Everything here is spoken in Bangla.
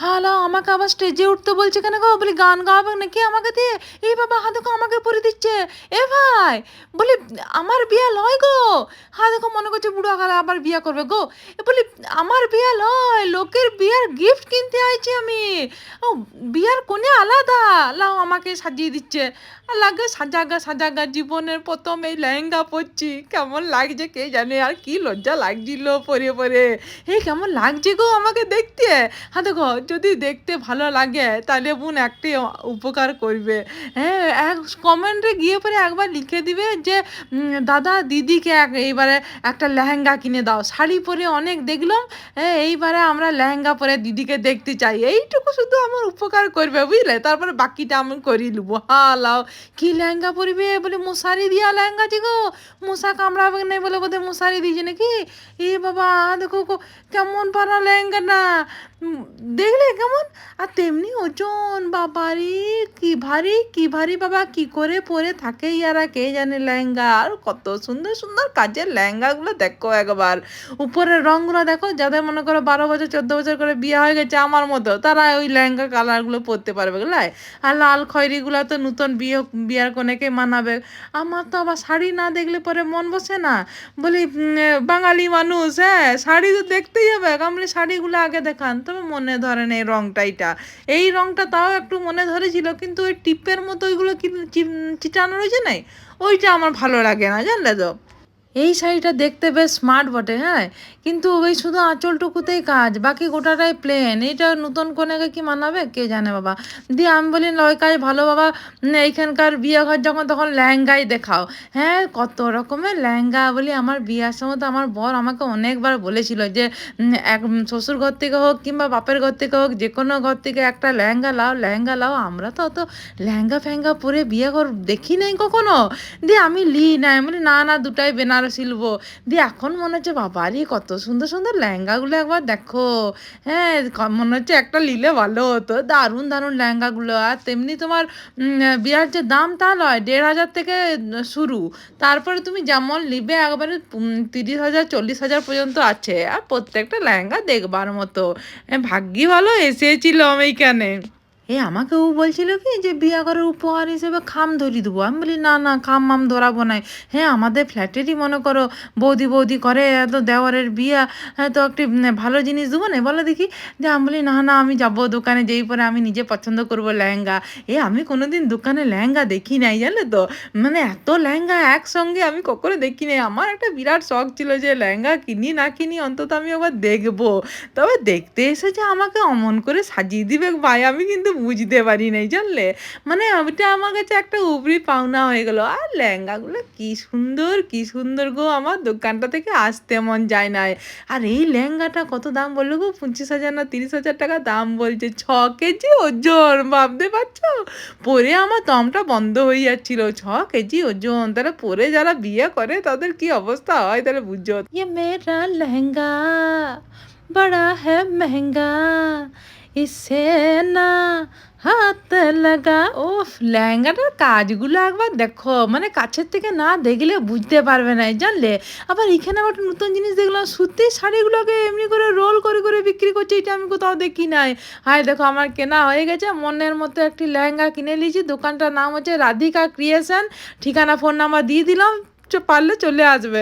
হ্যালো আমাকে আবার স্টেজে উঠতে বলছে কেন গো? বলি, গান গাওয়াবে নাকি আমাকে দিয়ে? এই বাবা হা দেখো আমাকে পরে দিচ্ছে। এ ভাই, বলি, আমার বিয়া লয় গো। হা দেখো মনে করছে বুড়ো কালে আবার বিয়া করবে গো। বলি, আমার বিয়া লয়, লোকের বিয়ার গিফট কিনতে আইছি আমি। ও, বিয়ার কোণে আলাদা। লাও, আমাকে সাজিয়ে দিচ্ছে। আর লাগে সাজাগা সাজাগা জীবনের প্রথম এই লেহেঙ্গা পরছি। কেমন লাগছে কে জানে, আর কি লজ্জা লাগছিল পরে পরে। এই কেমন লাগছে গো আমাকে দেখতে। দেখো যদি দেখতে ভালো লাগে, তাহলে বোন একটি উপকার করবে। হ্যাঁ এক কমেন্টে গিয়ে পরে একবার লিখে দিবে যে দাদা দিদিকে এক, এইবারে একটা লেহেঙ্গা কিনে দাও। শাড়ি পরে অনেক দেখলাম হ্যাঁ এইবারে আমরা লেহেঙ্গা পরে দিদিকে দেখতে চাই। এইটুকু শুধু আমার উপকার করবে, বুঝলে? তারপরে বাকিটা আমি করি নেব। হালাও, কি লেহেঙ্গা পরিবে? বলে, মশারি দিয়া লেহেঙ্গা যে গো। মশা কামড়াবে নাই? বলে, বোধহয় মশারি দিয়েছে নাকি? এ বাবা, দেখো কেমন পারা লেহেঙ্গা না দেখলে কেমন? আর তেমনি ওজন, বাবারি, কি ভারী কি ভারী বাবা, কি করে পরে থাকে ইয়ারা কে জানে লেহেঙ্গা? আর কত সুন্দর সুন্দর কাজের লেহেঙ্গাগুলো দেখো একবার। উপরের রঙগুলো দেখো, যাদের মনে করো বারো বছর, চোদ্দ বছর করে বিয়ে হয়ে গেছে আমার মতো, তারা ওই লেহেঙ্গা কালারগুলো পরতে পারবে বুঝলাই আর লাল খয়েরিগুলো তো নতুন বিয়ে বিয়ার কোনেকে মানাবে। আমার তো আবার শাড়ি না দেখলে পরে মন বসে না। বলি বাঙালি মানুষ হ্যাঁ শাড়ি তো দেখতেই হবে। আমি শাড়িগুলো আগে দেখান। তবে মনে ধরে না এই রংটা এটা। এই রংটা তাও একটু মনে ধরেছিল, কিন্তু ওই টিপের মতো ওইগুলো চিটানো রয়েছে নাই? ওইটা আমার ভালো লাগে না, জানলে তো? এই শাড়িটা দেখতে বেশ স্মার্ট বটে হ্যাঁ? কিন্তু ওই শুধু আঁচলটুকুতেই কাজ বাকি গোটাটাই প্লেন এইটা নতুন কোনেকে কি মানাবে? কে জানে বাবা? দিয়ে আমি বলি নয় কাজ ভালো বাবা এইখানকার বিয়ে ঘর যখন তখন লেহেঙ্গাই দেখাও। হ্যাঁ কত রকমের লেহেঙ্গা বলি আমার বিয়ার সময় তো আমার বর আমাকে অনেকবার বলেছিল যে এক শ্বশুর ঘর থেকে হোক কিংবা বাপের ঘর থেকে হোক যে কোনো ঘর থেকে একটা লেহেঙ্গা লাও লেহেঙ্গা লাও। আমরা তো অত লেহেঙ্গা ফেহেঙ্গা পরে বিয়ে ঘর দেখি নাই কখনো? দিয়ে আমি লি আমি বলি, না না দুটাই বেনারসি লবো দিয়ে এখন মনে হচ্ছে বাবারই কত সুন্দর সুন্দর লেহেঙ্গাগুলো একবার দেখো। হ্যাঁ মনে হচ্ছে একটা নিলে ভালো হতো। দারুণ দারুণ লেহেঙ্গাগুলো। আর তেমনি তোমার বিয়ার যে দাম তা নয়, দেড় হাজার থেকে শুরু। তারপরে তুমি যেমন নিবে, একবারে তিরিশ হাজার, চল্লিশ হাজার পর্যন্ত আছে। আর প্রত্যেকটা লেহেঙ্গা দেখবার মতো। ভাগ্যি ভালো এসেছিলাম এইখানে এ, আমাকেও বলছিল কি যে বিয়া করার উপহার হিসেবে খাম ধরি দেবো। আমি বলি, না না, খাম মাম ধরাবো নাই হ্যাঁ আমাদের ফ্ল্যাটেরই মনে করো বৌদি বৌদি করে এত দেওয়ারের বিয়া হ্যাঁ তো একটি ভালো জিনিস দেবো না? বলো দেখি। যে আমি বলি, না না, আমি যাব দোকানে, যেই পরে আমি নিজে পছন্দ করব লেহেঙ্গা। এ, আমি কোনোদিন দোকানে লেহেঙ্গা দেখি নাই, জানো তো? মানে এত লেহেঙ্গা একসঙ্গে আমি কখনো দেখি নাই। আমার একটা বিরাট শখ ছিল যে লেহেঙ্গা কিনি, না কিনি, অন্তত আমি আবার দেখব। তবে দেখতে এসেছে আমাকে অমন করে সাজিয়ে দিবে ভাই, আমি কিন্তু বুঝতে পারি নাই জানলে মানে ওইটা আমার কাছে একটা উপরি পাওনা হয়ে গেল আর লেহেঙ্গাগুলো কি সুন্দর কি সুন্দর গো আমার দোকানটা থেকে আসতে মন যায় না আর এই লেহেঙ্গাটা কত দাম বললো গো পঁচিশ হাজার না তিরিশ হাজার টাকা দাম বলছে ছ কেজি ওজন ভাবতে পারছো পরে আমার দমটা বন্ধ হয়ে যাচ্ছিল ছ কেজি ওজন তাহলে পরে যারা বিয়ে করে তাদের কি অবস্থা হয় তাহলে বুঝছো ये मेरा लहंगा बड़ा है महंगा কিসে না হাত লাগা। ও লেহেঙ্গাটার কাজগুলো একবার দেখো। মানে কাছের থেকে না দেখলে বুঝতে পারবে না জানলে? আবার এখানে আবার নতুন জিনিস দেখলাম, সুতি শাড়িগুলোকে এমনি করে রোল করে করে বিক্রি করছে, এটা আমি কোথাও দেখি নাই। হায়, দেখো আমার কেনা হয়ে গেছে, মনের মতো একটি লেহেঙ্গা কিনে নিয়েছি। দোকানটার নাম হচ্ছে রাধিকা ক্রিয়েশন। ঠিকানা ফোন নাম্বার দিয়ে দিলাম পারলে চলে আসবে।